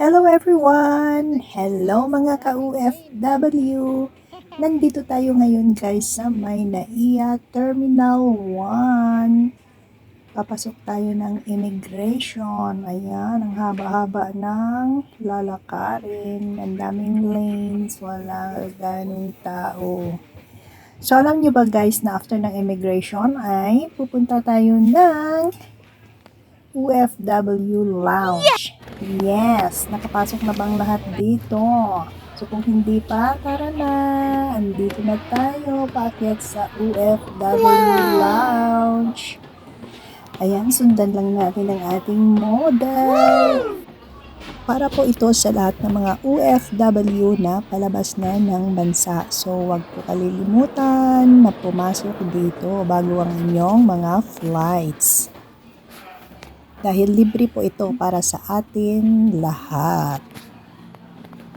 Hello everyone! Hello mga ka-UFW! Nandito tayo ngayon guys sa may Terminal 1. Papasok tayo ng immigration. Ayan, ang haba-haba ng lalakarin. Ang daming lanes. Wala ganong tao. So alam nyo ba guys na after ng immigration ay pupunta tayo ng UFW Lounge. Yes, nakapasok na bang lahat dito? So kung hindi pa, tara na. Andito na tayo, paakyat sa UFW Lounge. Ayan, sundan lang natin ang ating model. Para po ito sa lahat ng mga OFW na palabas na ng bansa. So, wag po kalilimutan na pumasok dito bago ang inyong mga flights. Dahil libre po ito para sa atin lahat.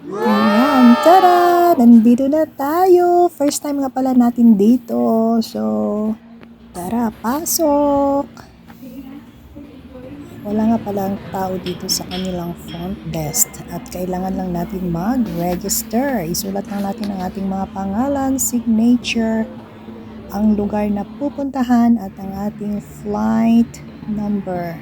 Ayan, tara! Nandito na tayo! First time nga pala natin dito. So, tara, pasok! Wala nga palang tao dito sa kanilang front desk at kailangan lang natin mag-register. Isulat lang natin ang ating mga pangalan, signature, ang lugar na pupuntahan at ang ating flight number.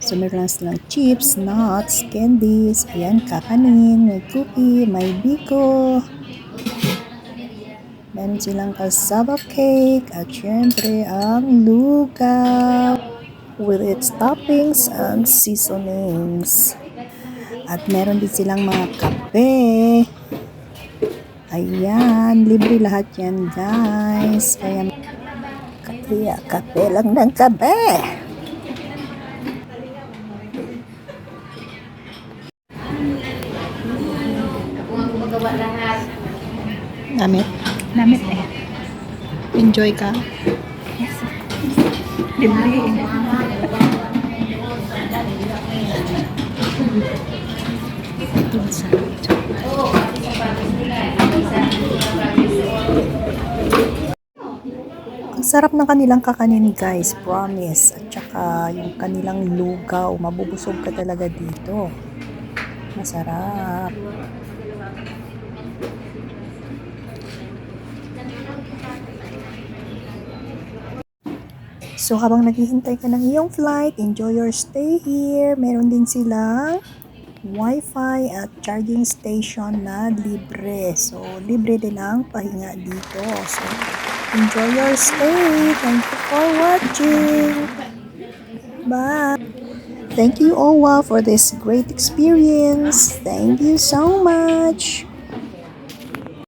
So, meron lang silang chips, nuts, candies, ayan, kakanin, may cookie, may biko, Meron silang cassava cake at syempre ang lugaw with its toppings and seasonings. At meron din silang mga kape. Ayan, libre lahat yan guys. Kaya, kaya kape lang ng kape. Namit? Namit eh. Enjoy ka? Libre. Ang sarap ng kanilang kakanin guys, promise. At saka yung kanilang lugaw, mabubusog ka talaga dito. Masarap. So habang naghihintay ka ng iyong flight, enjoy your stay here. Meron din silang wifi at charging station na libre. So libre din ang pahinga dito. So enjoy your stay. Thank you for watching. Bye. Thank you, Owa, for this great experience. Thank you so much.